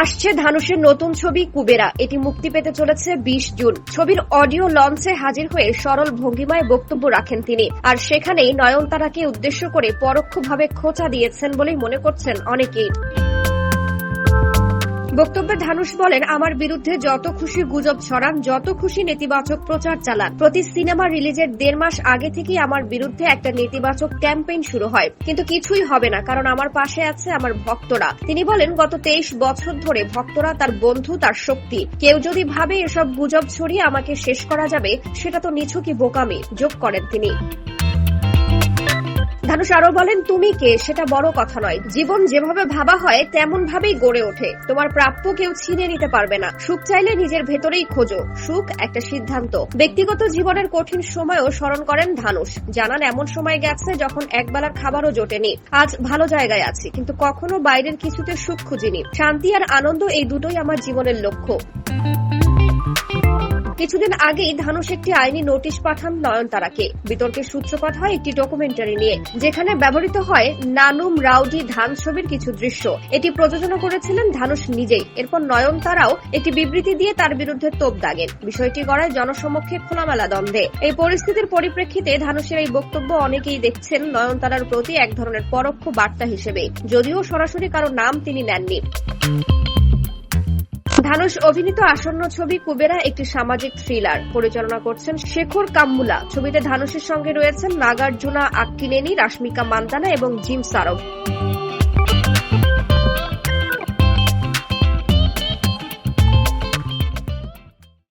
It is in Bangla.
আসছে ধানুষের নতুন ছবি কুবেরা। এটি মুক্তি পেতে চলেছে বিশ জুন। ছবির অডিও লঞ্চে হাজির হয়ে সরল ভঙ্গিমায় বক্তব্য রাখেন তিনি। আর সেখানেই নয়নতারাকে উদ্দেশ্য করে পরোক্ষভাবে খোঁচা দিয়েছেন বলেই মনে করছেন অনেকেই। বক্তব্যে ধানুষ বলেন, আমার বিরুদ্ধে যত খুশি গুজব ছড়ান, যত খুশি নেতিবাচক প্রচার চালান। প্রতি সিনেমা রিলিজের দেড় মাস আগে থেকেই আমার বিরুদ্ধে একটা নেতিবাচক ক্যাম্পেইন শুরু হয়। কিন্তু কিছুই হবে না, কারণ আমার পাশে আছে আমার ভক্তরা। তিনি বলেন, গত তেইশ বছর ধরে ভক্তরা তার বন্ধু, তার শক্তি। কেউ যদি ভাবে এসব গুজব ছড়িয়ে আমাকে শেষ করা যাবে, সেটা তো নিছকই বোকামি। যোগ করেন তিনি। ধানুষ আরও বলেন, তুমি কে? সেটা বড় কথা নয়। জীবন যেভাবে ভাবা হয় তেমন ভাবেই গড়ে ওঠে। তোমার প্রাপ্য কেউ ছিনে নিতে পারবে না। সুখ চাইলে নিজের ভেতরেই খোঁজো। সুখ একটা সিদ্ধান্ত। ব্যক্তিগত জীবনের কঠিন সময়ও স্মরণ করেন ধানুষ জানান, এমন সময় গেছে যখন একবেলার খাবারও জোটেনি। আজ ভালো জায়গায় আছি, কিন্তু কখনো বাইরের কিছুতে সুখ খুঁজিনি। শান্তি আর আনন্দ এই দুটোই আমার জীবনের লক্ষ্য। কিছুদিন আগেই ধানুষ একটি আইনি নোটিশ পাঠান নয়নতারাকে। বিতর্কের সূত্রপাত হয় একটি ডকুমেন্টারি নিয়ে, যেখানে ব্যবহৃত হয় নানুম রাউডি ধান ছবির কিছু দৃশ্য। এটি প্রযোজনা করেছিলেন ধানুষ নিজেই। এরপর নয়নতারাও একটি বিবৃতি দিয়ে তার বিরুদ্ধে তোপ দাগেন। বিষয়টি গড়ায় জনসমক্ষে খোলামেলা দ্বন্দ্বে। এই পরিস্থিতির পরিপ্রেক্ষিতে ধানুষের এই বক্তব্য অনেকেই দেখছেন নয়নতারার প্রতি এক ধরনের পরোক্ষ বার্তা হিসেবে। যদিও সরাসরি কারও নাম তিনি নেননি। ধানুষ অভিনীত আসন্ন ছবি কুবেরা একটি সামাজিক থ্রিলার। পরিচালনা করছেন শেখর কাম্মুলা ছবিতে ধানুষের সঙ্গে রয়েছেন নাগার্জুনা আক্কিনেনি রাশ্মিকা মান্দানা এবং জিম সারব